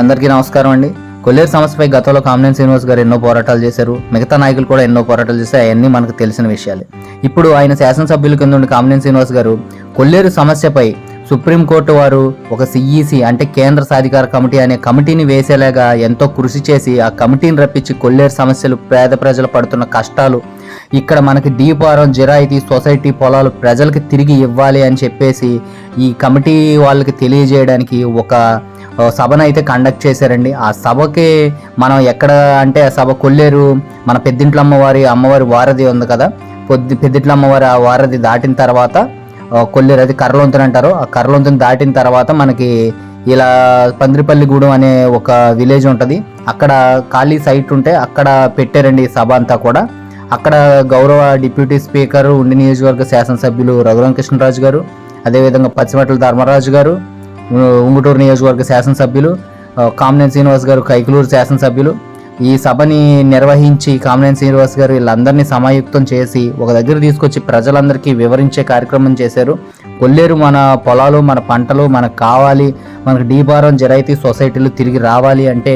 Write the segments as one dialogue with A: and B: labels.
A: అందరికీ నమస్కారం అండి. కొల్లేరు సమస్యపై గతంలో కామినేని శ్రీనివాస్ గారు ఎన్నో పోరాటాలు చేశారు. మిగతా నాయకులు కూడా ఎన్నో పోరాటాలు చేశారు అవన్నీ మనకు తెలిసిన విషయాలు. ఇప్పుడు ఆయన శాసనసభ్యుల కింద ఉండి కామినేని శ్రీనివాస్ గారు కొల్లేరు సమస్యపై సుప్రీంకోర్టు వారు ఒక సిఈసి అంటే కేంద్ర సాధికార కమిటీ అనే కమిటీని వేసేలాగా ఎంతో కృషి చేసి ఆ కమిటీని రప్పించి కొల్లేరు సమస్యలు పేద ప్రజలు పడుతున్న కష్టాలు ఇక్కడ మనకి డీపారం జిరాయితీ సొసైటీ పొలాలు ప్రజలకు తిరిగి ఇవ్వాలి అని చెప్పేసి ఈ కమిటీ వాళ్ళకి తెలియజేయడానికి ఒక సభను అయితే కండక్ట్ చేశారండి. ఆ సభకి మనం ఎక్కడ అంటే ఆ సభ కొల్లేరు మన పెద్దింట్ల అమ్మవారి అమ్మవారి వారధి ఉంది కదా. పొద్దు పెద్దింట్ల అమ్మవారి ఆ వారధి దాటిన తర్వాత కొల్లేరు అది కర్రలొంతున అంటారు. ఆ కర్రలొంతున దాటిన తర్వాత మనకి ఇలా పందిరిపల్లిగూడెం అనే ఒక విలేజ్ ఉంటుంది. అక్కడ ఖాళీ సైట్ ఉంటే అక్కడ పెట్టారండి సభ అంతా కూడా. అక్కడ గౌరవ డిప్యూటీ స్పీకర్ ఉండి నియోజకవర్గ శాసనసభ్యులు రఘురామ కృష్ణరాజు గారు అదేవిధంగా పచ్చిమట్ల ధర్మరాజు గారు ఉంగుటూరు నియోజకవర్గ శాసనసభ్యులు ఆ, కామినేని శ్రీనివాస్ గారు కైకలూరు శాసనసభ్యులు. ఈ సభని నిర్వహించి కామినేని శ్రీనివాస్ గారు వీళ్ళందరినీ సమాయుక్తం చేసి ఒక దగ్గర తీసుకొచ్చి ప్రజలందరికీ వివరించే కార్యక్రమం చేశారు. కొల్లేరు మన పొలాలు మన పంటలు మనకు కావాలి మనకు డీబారం జరైతీ సొసైటీలు తిరిగి రావాలి అంటే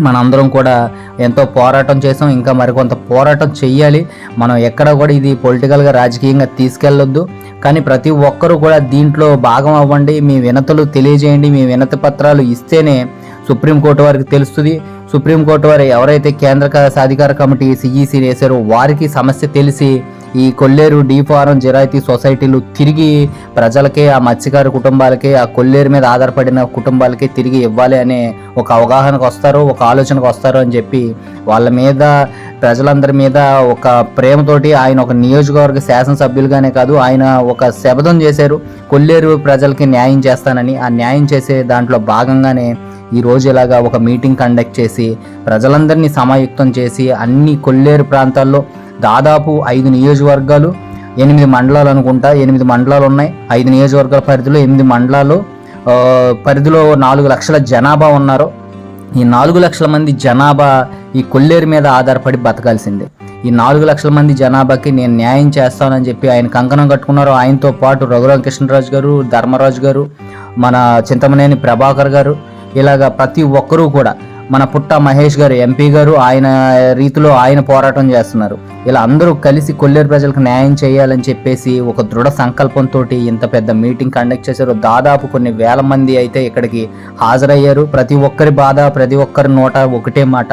A: మనందరం కూడా ఎంతో పోరాటం చేసాం. ఇంకా మరికొంత పోరాటం చెయ్యాలి. మనం ఎక్కడ కూడా ఇది పొలిటికల్గా రాజకీయంగా తీసుకెళ్ళొద్దు. కానీ ప్రతి ఒక్కరూ కూడా దీంట్లో భాగం అవ్వండి. మీ వినతులు తెలియజేయండి. మీ వినతి పత్రాలు ఇస్తేనే సుప్రీంకోర్టు వారికి తెలుస్తుంది. సుప్రీంకోర్టు వారు ఎవరైతే కేంద్ర సాధికార కమిటీ సిఈసి వేశారో వారికి సమస్య తెలిసి ఈ కొల్లేరు డీ ఫారం జిరాయితీ సొసైటీలు తిరిగి ప్రజలకే ఆ మత్స్యకార కుటుంబాలకి ఆ కొల్లేరు మీద ఆధారపడిన కుటుంబాలకి తిరిగి ఇవ్వాలి అనే ఒక అవగాహనకు వస్తారు ఒక ఆలోచనకు వస్తారు అని చెప్పి వాళ్ళ మీద ప్రజలందరి మీద ఒక ప్రేమతోటి ఆయన ఒక నియోజకవర్గ శాసనసభ్యులుగానే కాదు ఆయన ఒక శపథం చేశారు. కొల్లేరు ప్రజలకి న్యాయం చేస్తానని ఆ న్యాయం చేసే దాంట్లో భాగంగానే ఈ రోజు ఇలాగా ఒక మీటింగ్ కండక్ట్ చేసి ప్రజలందరినీ సమాయుక్తం చేసి అన్ని కొల్లేరు ప్రాంతాల్లో దాదాపు ఐదు నియోజకవర్గాలు ఎనిమిది మండలాలు అనుకుంటా ఎనిమిది మండలాలు ఉన్నాయి. ఐదు నియోజకవర్గాల పరిధిలో ఎనిమిది మండలాలు పరిధిలో నాలుగు లక్షల జనాభా ఉన్నారు. ఈ నాలుగు లక్షల మంది జనాభా ఈ కొల్లేరు మీద ఆధారపడి బతకాల్సిందే. ఈ నాలుగు లక్షల మంది జనాభాకి నేను న్యాయం చేస్తానని చెప్పి ఆయన కంకణం కట్టుకున్నారు. ఆయనతో పాటు రఘురామ కృష్ణరాజు గారు ధర్మరాజు గారు మన చింతమనేని ప్రభాకర్ గారు ఇలాగా ప్రతి ఒక్కరూ కూడా మన పుట్ట మహేష్ గారు ఎంపీ గారు ఆయన రీతిలో ఆయన పోరాటం చేస్తున్నారు. ఇలా అందరూ కలిసి కొల్లేరు ప్రజలకు న్యాయం చేయాలని చెప్పేసి ఒక దృఢ సంకల్పంతో ఇంత పెద్ద మీటింగ్ కండక్ట్ చేశారు. దాదాపు కొన్ని వేల మంది అయితే ఇక్కడికి హాజరయ్యారు. ప్రతి ఒక్కరి బాధ ప్రతి ఒక్కరి నోట ఒకటే మాట.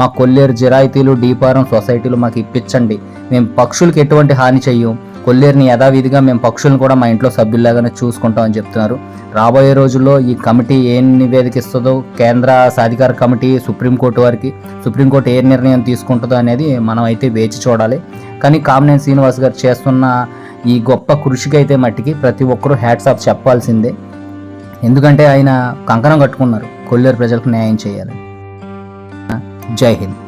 A: మా కొల్లేరు జిరాయితీలు డీపారం సొసైటీలు మాకు ఇప్పించండి. మేము పక్షులకు ఎటువంటి హాని చెయ్యం. కొల్లేరుని యథావిధిగా మేము పక్షులను కూడా మా ఇంట్లో సభ్యుల్లాగానే చూసుకుంటామని చెప్తున్నారు. రాబోయే రోజుల్లో ఈ కమిటీ ఏం నివేదిక ఇస్తుందో కేంద్ర సాధికార కమిటీ సుప్రీంకోర్టు వారికి సుప్రీంకోర్టు ఏ నిర్ణయం తీసుకుంటుందో అనేది మనం అయితే వేచి చూడాలి. కానీ కామినేని శ్రీనివాస్ గారు చేస్తున్న ఈ గొప్ప కృషికి అయితే మట్టికి ప్రతి ఒక్కరూ హ్యాట్స్ ఆఫ్ చెప్పాల్సిందే. ఎందుకంటే ఆయన కంకణం కట్టుకున్నారు. కొల్లేరు ప్రజలకు న్యాయం చేయాలి జై హింద్.